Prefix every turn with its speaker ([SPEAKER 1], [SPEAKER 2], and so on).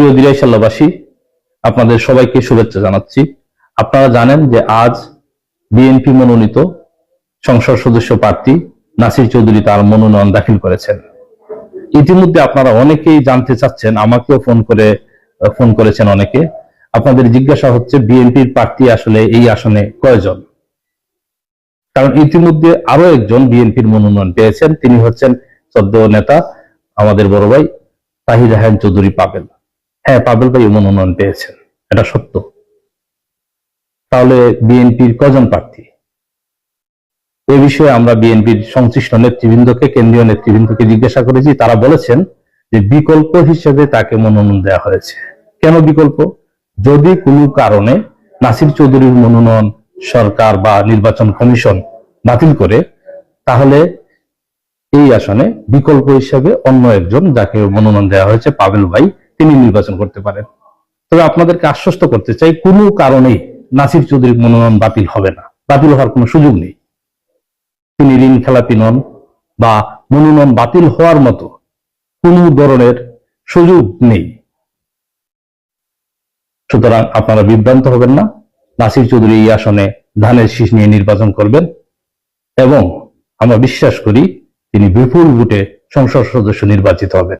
[SPEAKER 1] প্রিয় দিরাইশাল্লাবাসী আপনাদের সবাইকে শুভেচ্ছা জানাচ্ছি। আপনারা জানেন যে আজ বিএনপি মনোনীত সংসদ সদস্য প্রার্থী নাসির চৌধুরী তার মনোনয়ন দাখিল করেছেন। ইতিমধ্যে আপনারা অনেকেই জানতে চাচ্ছেন, আমাকেও ফোন করে, ফোন করেছেন অনেকে। আপনাদের জিজ্ঞাসা হচ্ছে, বিএনপির প্রার্থী আসলে এই আসনে কয়জন? কারণ ইতিমধ্যে আরও একজন বিএনপির মনোনয়ন পেয়েছেন। তিনি হচ্ছেন সদ্য নেতা আমাদের বড় ভাই তাহির রাহান চৌধুরী পাবেল। হ্যাঁ পাবেল ভাই মনোনয়ন পেয়েছেন। এটা সত্য। তাহলে বিএনপির কজন প্রার্থী? এ বিষয়ে আমরা বিএনপির সংশ্লিষ্ট নেতৃবৃন্দকে, কেন্দ্রীয় নেতৃবৃন্দকে জিজ্ঞাসা করেছি। তারা বলেছেন যে বিকল্প হিসেবে তাকে মনোনয়ন দেওয়া হয়েছে। কেন বিকল্প? যদি কোনো কারণে নাসির চৌধুরীর মনোনয়ন সরকার বা নির্বাচন কমিশন বাতিল করে, তাহলে এই আসনে বিকল্প হিসেবে অন্য একজন যাকে মনোনয়ন দেওয়া হয়েছে, পাবেল ভাই তিনি নির্বাচন করতে পারেন। তবে আপনাদেরকে আশ্বস্ত করতে চাই, কোনো কারণেই নাসির চৌধুরীর মনোনয়ন বাতিল হবে না। বাতিল হওয়ার কোনো সুযোগ নেই। তিনি ঋণ খেলাপি নন বা মনোনয়ন বাতিল হওয়ার মতো কোনো ধরনের সুযোগ নেই। সুতরাং আপনারা বিভ্রান্ত হবেন না। নাসির চৌধুরী এই আসনে ধানের শীষ নিয়ে নির্বাচন করবেন এবং আমরা বিশ্বাস করি তিনি বিপুল ভোটে সংসদ সদস্য নির্বাচিত হবেন।